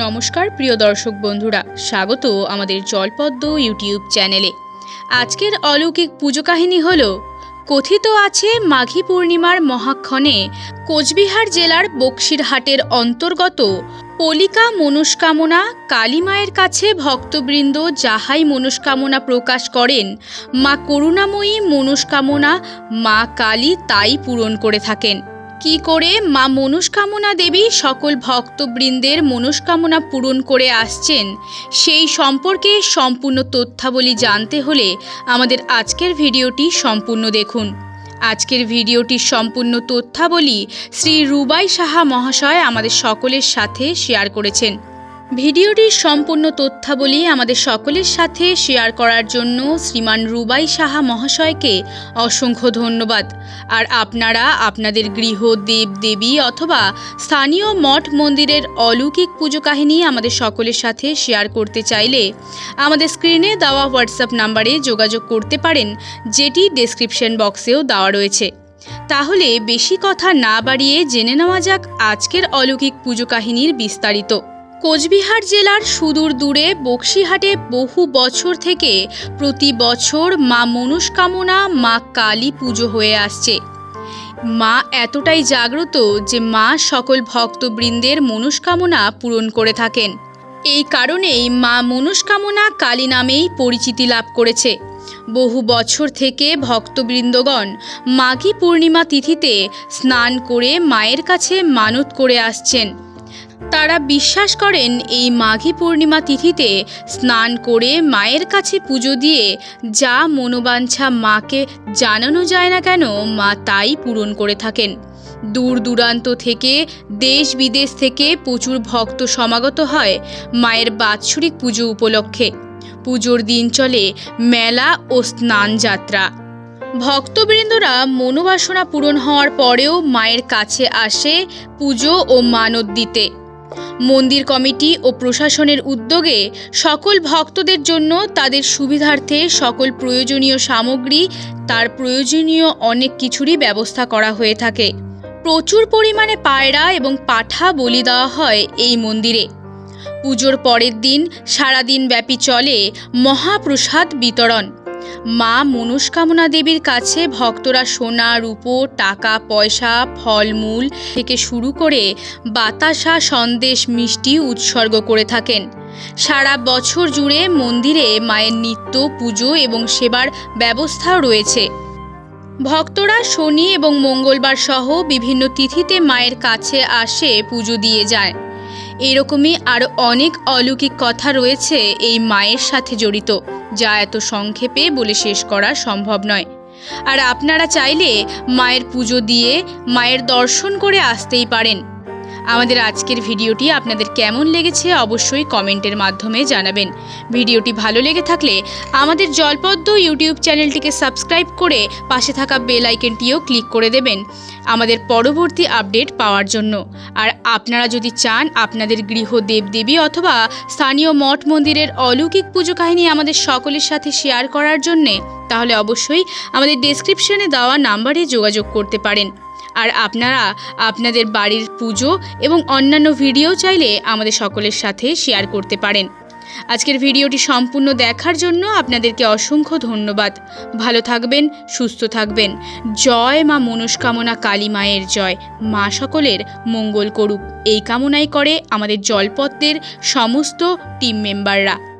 নমস্কার, প্রিয় দর্শক বন্ধুরা। স্বাগত আমাদের জলপদ্ম ইউটিউব চ্যানেলে। আজকের অলৌকিক পুজো কাহিনী হল, কথিত আছে মাঘী পূর্ণিমার মহাক্ষণে কোচবিহার জেলার বক্সিরহাটের অন্তর্গত পলিকা মনস্কামনা কালী মায়ের কাছে ভক্তবৃন্দ যাহাই মনস্কামনা প্রকাশ করেন, মা করুণাময়ী মনস্কামনা মা কালী তাই পূরণ করে থাকেন। কি করে? মা মনস্কামনা দেবী সকল ভক্তবৃন্দের মনস্কামনা পূরণ করে আসছেন। সেই সম্পর্কে সম্পূর্ণ তথ্যাবলী জানতে হলে আমাদের আজকের ভিডিওটি সম্পূর্ণ দেখুন। আজকের ভিডিওটির সম্পূর্ণ তথ্যাবলী শ্রী রুবাই সাহা মহাশয় আমাদের সকলের সাথে শেয়ার করেছেন। ভিডিওটির সম্পূর্ণ তথ্যাবলী আমাদের সকলের সাথে শেয়ার করার জন্য শ্রীমান রুবাই সাহা মহাশয়কে অসংখ্য ধন্যবাদ। আর আপনারা আপনাদের গৃহ, দেব, দেবী অথবা স্থানীয় মঠ মন্দিরের অলৌকিক পুজো কাহিনী আমাদের সকলের সাথে শেয়ার করতে চাইলে আমাদের স্ক্রিনে দেওয়া হোয়াটসঅ্যাপ নাম্বারে যোগাযোগ করতে পারেন, যেটি ডেসক্রিপশন বক্সেও দেওয়া রয়েছে। তাহলে বেশি কথা না বাড়িয়ে জেনে নেওয়া যাক আজকের অলৌকিক পুজো কাহিনীর বিস্তারিত। কোচবিহার জেলার সুদূর দূরে বক্সিহাটে বহু বছর থেকে প্রতি বছর মা মনস্কামনা, মা কালী পুজো হয়ে আসছে। মা এতটাই জাগ্রত যে মা সকল ভক্তবৃন্দের মনস্কামনা পূরণ করে থাকেন। এই কারণেই মা মনস্কামনা কালী নামেই পরিচিতি লাভ করেছে। বহু বছর থেকে ভক্তবৃন্দগণ মাঘী পূর্ণিমা তিথিতে স্নান করে মায়ের কাছে মানত করে আসছেন। তারা বিশ্বাস করেন এই মাঘী পূর্ণিমা তিথিতে স্নান করে মায়ের কাছে পুজো দিয়ে যা মনোবাঞ্ছা মাকে জানানো যায় না কেন, মা তাই পূরণ করে থাকেন। দূর দূরান্ত থেকে, দেশ বিদেশ থেকে প্রচুর ভক্ত সমাগত হয় মায়ের বাৎসরিক পুজো উপলক্ষে। পুজোর দিন চলে মেলা ও স্নান যাত্রা। ভক্তবৃন্দরা মনোবাসনা পূরণ হওয়ার পরেও মায়ের কাছে আসে পুজো ও মানত দিতে। মন্দির কমিটি ও প্রশাসনের উদ্যোগে সকল ভক্তদের জন্য তাদের সুবিধার্থে সকল প্রয়োজনীয় সামগ্রী, তার প্রয়োজনীয় অনেক কিছুরই ব্যবস্থা করা হয়ে থাকে। প্রচুর পরিমাণে পায়রা এবং পাঠা বলি দেওয়া হয় এই মন্দিরে। পুজোর পরের দিন সারাদিন ব্যাপী চলে মহাপ্রসাদ বিতরণ। মা মনস্কামনা দেবীর কাছে ভক্তরা সোনা, রূপো, টাকা, পয়সা, ফলমূল থেকে শুরু করে বাতাসা, সন্দেশ, মিষ্টি উৎসর্গ করে থাকেন। সারা বছর জুড়ে মন্দিরে মায়ের নিত্য, পুজো এবং সেবার ব্যবস্থাও রয়েছে। ভক্তরা শনি এবং মঙ্গলবার সহ বিভিন্ন তিথিতে মায়ের কাছে আসে পুজো দিয়ে যায়। এরকমই আরও অনেক অলৌকিক কথা রয়েছে এই মায়ের সাথে জড়িত, যা এত সংক্ষেপে বলে শেষ করা সম্ভব নয়। আর আপনারা চাইলে মায়ের পুজো দিয়ে, মায়ের দর্শন করে আসতেই পারেন। আমাদের আজকের ভিডিওটি আপনাদের কেমন লেগেছে অবশ্যই কমেন্টের মাধ্যমে জানাবেন। ভিডিওটি ভালো লেগে থাকলে আমাদের জলপদ্ম ইউটিউব চ্যানেলটিকে সাবস্ক্রাইব করে পাশে থাকা বেল আইকনটিও ক্লিক করে দেবেন, আমাদের পরবর্তী আপডেট পাওয়ার জন্য। আর আপনারা যদি চান আপনাদের গৃহ দেবদেবী অথবা স্থানীয় মঠ মন্দিরের অলৌকিক পুজো কাহিনী আমাদের সকলের সাথে শেয়ার করার জন্যে, তাহলে অবশ্যই আমাদের ডেসক্রিপশনে দেওয়া নাম্বারে যোগাযোগ করতে পারেন। আর আপনারা আপনাদের বাড়ির পুজো এবং অন্যান্য ভিডিও চাইলে আমাদের সকলের সাথে শেয়ার করতে পারেন। আজকের ভিডিওটি সম্পূর্ণ দেখার জন্য আপনাদেরকে অসংখ্য ধন্যবাদ। ভালো থাকবেন, সুস্থ থাকবেন। জয় মা মনস্কামনা কালী মায়ের জয়। মা সকলের মঙ্গল করুক। এই কামনাই করে আমাদের জলপথের সমস্ত টিম মেম্বাররা